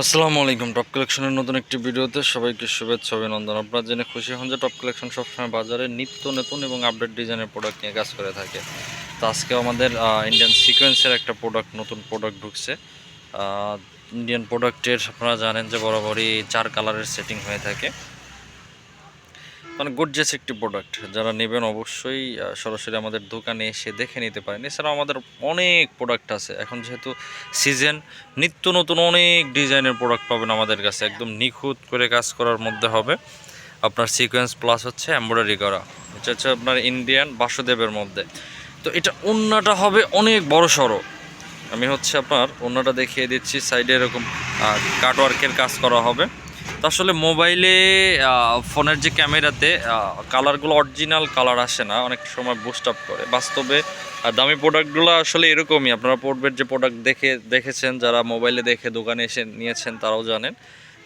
আসসালামু আলাইকুম। টপ কালেকশনের নতুন একটি ভিডিওতে সবাইকে শুভেচ্ছা, অভিনন্দন। আপনারা জেনে খুশি হন যে টপ কালেকশন সবসময় বাজারে নিত্য নতুন এবং আপডেট ডিজাইনের প্রোডাক্ট নিয়ে কাজ করে থাকে। তো আজকে আমাদের ইন্ডিয়ান সিকোয়েন্সের একটা প্রোডাক্ট নতুন প্রোডাক্ট ঢুকছে। ইন্ডিয়ান প্রোডাক্টের আপনারা জানেন যে বরাবরই চার কালারের সেটিং হয়ে থাকে। মানে গুডজেস একটি প্রোডাক্ট যারা নেবেন অবশ্যই সরাসরি আমাদের দোকানে এসে দেখে নিতে পারেন। এছাড়াও আমাদের অনেক প্রোডাক্ট আছে। এখন যেহেতু সিজন নিত্য নতুন অনেক ডিজাইনের প্রোডাক্ট পাবেন আমাদের কাছে। একদম নিখুঁত করে কাজ করার মধ্যে হবে। আপনার সিকোয়েন্স প্লাস হচ্ছে এমব্রয়ডারি করা। এটা হচ্ছে আপনার ইন্ডিয়ান বাসুদেবের মধ্যে। তো এটা অন্যটা হবে অনেক বড় সড়ো। আমি হচ্ছে আপনার অন্যটা দেখিয়ে দিচ্ছি। সাইডে এরকম কাটওয়ার্কের কাজ করা হবে। তো আসলে মোবাইলে ফোনের যে ক্যামেরাতে কালারগুলো অরিজিনাল কালার আসে না, অনেক সময় বুস্ট আপ করে। বাস্তবে দামি প্রোডাক্টগুলো আসলে এরকমই। আপনারা পড়বের যে প্রোডাক্ট দেখে, দেখেছেন, যারা মোবাইলে দেখে দোকানে এসে নিয়েছেন, তারাও জানেন।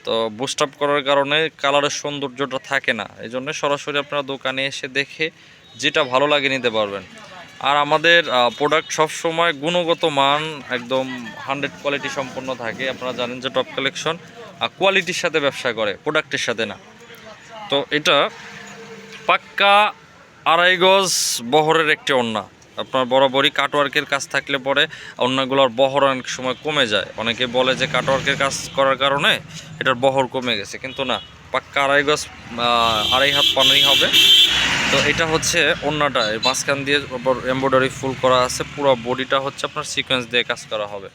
তো বুস্ট আপ করার কারণে কালারের সৌন্দর্যটা থাকে না। এই জন্য সরাসরি আপনারা দোকানে এসে দেখে যেটা ভালো লাগে নিতে পারবেন। আর আমাদের প্রোডাক্ট সবসময় গুণগত মান একদম হান্ড্রেড কোয়ালিটি সম্পন্ন থাকে। আপনারা জানেন যে টপ কালেকশন কোয়ালিটির সাথে ব্যবসা করে প্রোডাক্টের সাথে না। তো এটা পাক্কা আড়াই গজ বহরের একটি ওন্না আপনার বরাবরই কাটওয়ার্কের কাজ থাকলে পরে ওন্নাগুলোর বহর অনেক সময় কমে যায়। অনেকে বলে যে কাটওয়ার্কের কাজ করার কারণে এটার বহর কমে গেছে, কিন্তু না। পাক্কা আড়াই গজ আড়াই হাত পানি হবে। তো এটা হচ্ছে অন্যটা মাঝখান দিয়ে এমব্রয়ডারি ফুল করা আছে, পুরো বডিটা হচ্ছে আপনার সিকোয়েন্স দিয়ে কাজ করা হবে।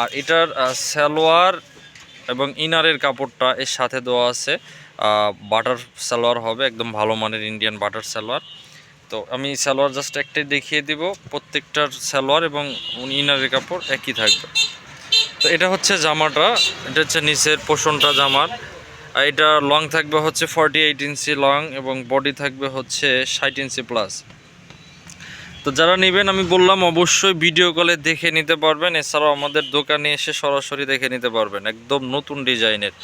আর এটার সালোয়ার এবং ইনারের কাপড়টা এর সাথে দেওয়া আছে। বাটার সালোয়ার হবে, একদম ভালো মানের ইন্ডিয়ান বাটার সালোয়ার। তো আমি সালোয়ার জাস্ট একটাই দেখিয়ে দিব, প্রত্যেকটার সালোয়ার এবং ইনারের কাপড় একই থাকবে। তো এটা হচ্ছে জামাটা, এটা হচ্ছে নিচের পোষণটা জামার। এটা লং থাকবে হচ্ছে ফর্টি এইট ইঞ্চি লং এবং বডি থাকবে হচ্ছে ষাট ইঞ্চি প্লাস তো যারা নেবেন, আমি বললাম অবশ্যই ভিডিও কলে দেখে নিতে পারবেন। এছাড়াও আমাদের দোকানে এসে সরাসরি দেখে নিতে পারবেন, একদম নতুন ডিজাইনের।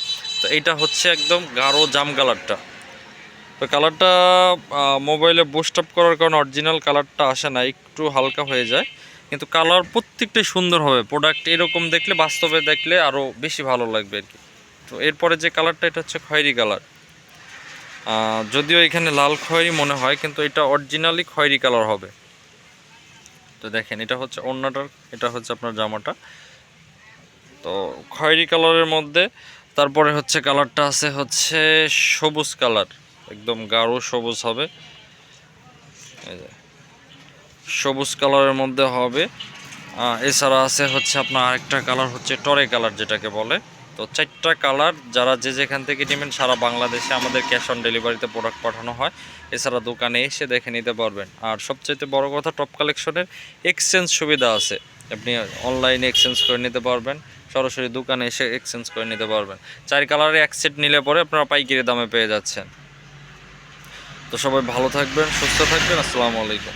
তো এইটা হচ্ছে একদম গাঢ় জাম কালারটা। তো কালারটা মোবাইলে বুস্ট আপ করার কারণে অরিজিনাল কালারটা আসে না, একটু হালকা হয়ে যায়। কিন্তু কালার প্রত্যেকটাই সুন্দর হবে। প্রোডাক্ট এরকম দেখলে, বাস্তবে দেখলে আরও বেশি ভালো লাগবে আর কি। তো এরপরে যে কালারটা, এটা হচ্ছে খয়েরি কালার। যদিও এখানে লাল খয়েরি মনে হয়, কিন্তু এটা অরিজিনালি খয়েরি কালার হবে। তো দেখেন, এটা হচ্ছে অন্যটার এটা হচ্ছে আপনার জামাটা। তো খয়েরি কালারের মধ্যে, তারপরে হচ্ছে কালারটা আছে হচ্ছে সবুজ কালার, একদম গাঢ় সবুজ হবে। সবুজ কালারের মধ্যে হবে। এছাড়া আছে হচ্ছে আপনার আরেকটা কালার হচ্ছে টরে কালার যেটাকে বলে। তো চারটা কালার যারা যে যেখান থেকে নেবেন সারা বাংলাদেশে আমাদের ক্যাশ অন ডেলিভারিতে প্রোডাক্ট পাঠানো হয়, এছাড়া দোকানে এসে দেখে নিতে পারবেন। আর সবচাইতে বড় কথা টপ কালেকশনের এক্সচেঞ্জ সুবিধা আছে। আপনি অনলাইনে এক্সচেঞ্জ করে নিতে পারবেন, সরাসরি দোকানে এসে এক্সচেঞ্জ করে নিতে পারবেন। চার কালারে এক সেট নিলে পরে আপনারা পাইকারি দামে পেয়ে যাচ্ছেন। তো সবাই ভালো থাকবেন, সুস্থ থাকবেন, আসসালামু আলাইকুম।